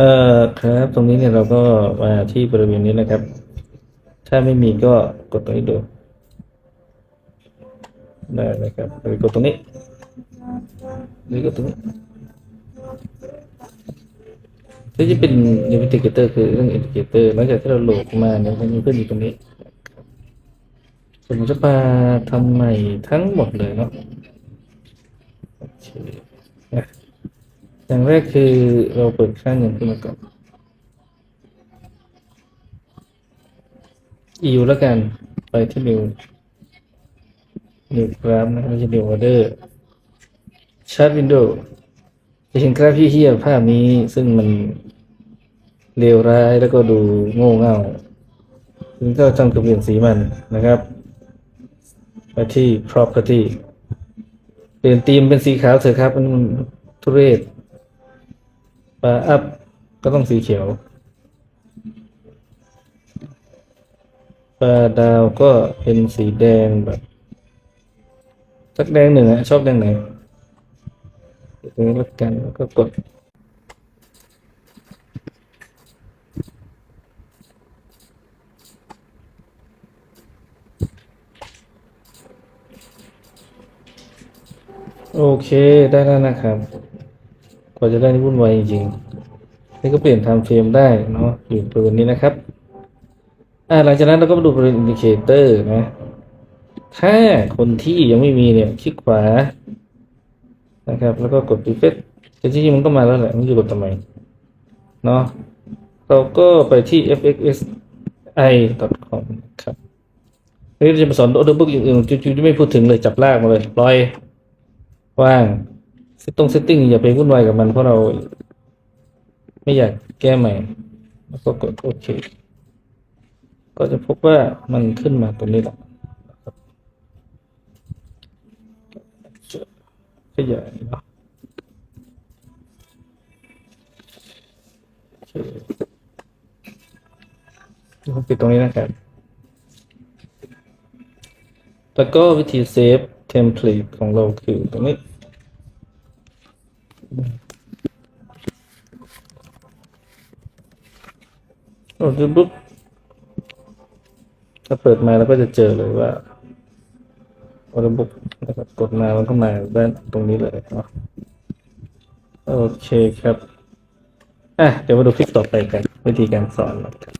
เอ่อครับ ตรงนี้เนี่ยเราก็มาที่บริเวณนี้นะครับ ถ้าไม่มีก็กดตรงนี้ดูได้นะครับหรือกดตรงนี้หรือกดตรงนี้ที่จะเป็น indicator คือเรื่อง indicator หลังจากที่เราโหลดมาเนี่ยมันมีเพื่อนอยู่ตรงนี้ผมจะมาทำใหม่ทั้งหมดเลยเนาะโอเคนะ อย่างแรกคือเราเปิดค่าเงินขึ้นมาก่อน EU แล้วกันไปที่ new new graph นะไม่ใช่ new order chart window จะเห็นกราฟที่เฮียภาพนี้ซึ่งมันเลวร้ายแล้วก็ดูโง่เง่าซึ่งก็จำกับเปลี่ยนสีมันนะครับ ไปที่ property เปลี่ยนธีมเป็นสีขาวเถอะครับ มันทุเรศ ปลาอัพก็ต้องสีเขียว ปลาดาวก็เป็นสีแดงแบบสักแดงหนึ่งอะชอบแดงไหนตรงนี้แล้วกันแล้วก็กดโอเค ได้แล้วนะครับ กว่าจะได้นี่วุ่นวายจริงๆนี่ก็เปลี่ยนไทม์เฟรมได้เนาะอยู่บริเวณนี้นะครับอ่าหลังจากนั้นเราก็มาดูบริเวณอินดิเคเตอร์นะ ถ้าคนที่ยังไม่มีเนี่ยคลิกขวานะครับ แล้วก็กด refresh แต่จริงๆมันก็มาแล้วแหละม่รู้จะกดทำไมเนาะเราก็ไปที่ fxsi.com ครับนี่จะมาสอนออเดอร์บุ๊กอื่นๆจู่ๆจะไม่พูดถึงเลยจับลากมาเลยปล่อย ว่าง ตรงเซตติ้งอย่าไปวุ่นวายกับมันเพราะเราไม่อยากแก้ใหม่ แล้วก็กดโอเค ก็จะพบว่ามันขึ้นมาตรงนี้แหละขยายเนาะโอเคผมปิดตรงนี้นะครับ แล้วก็วิธีเซฟเทมเพลตของเราคือตรงนี้ โอ้ดูปุ๊บถ้าเปิดมาเราก็จะเจอเลยว่าออร์บุ๊กนะครับกดมามันก็มาด้านตรงนี้เลยเนาะโอเคครับอะเดี๋ยวมาดูคลิปต่อไปกัน วิธีการสอนนะครับ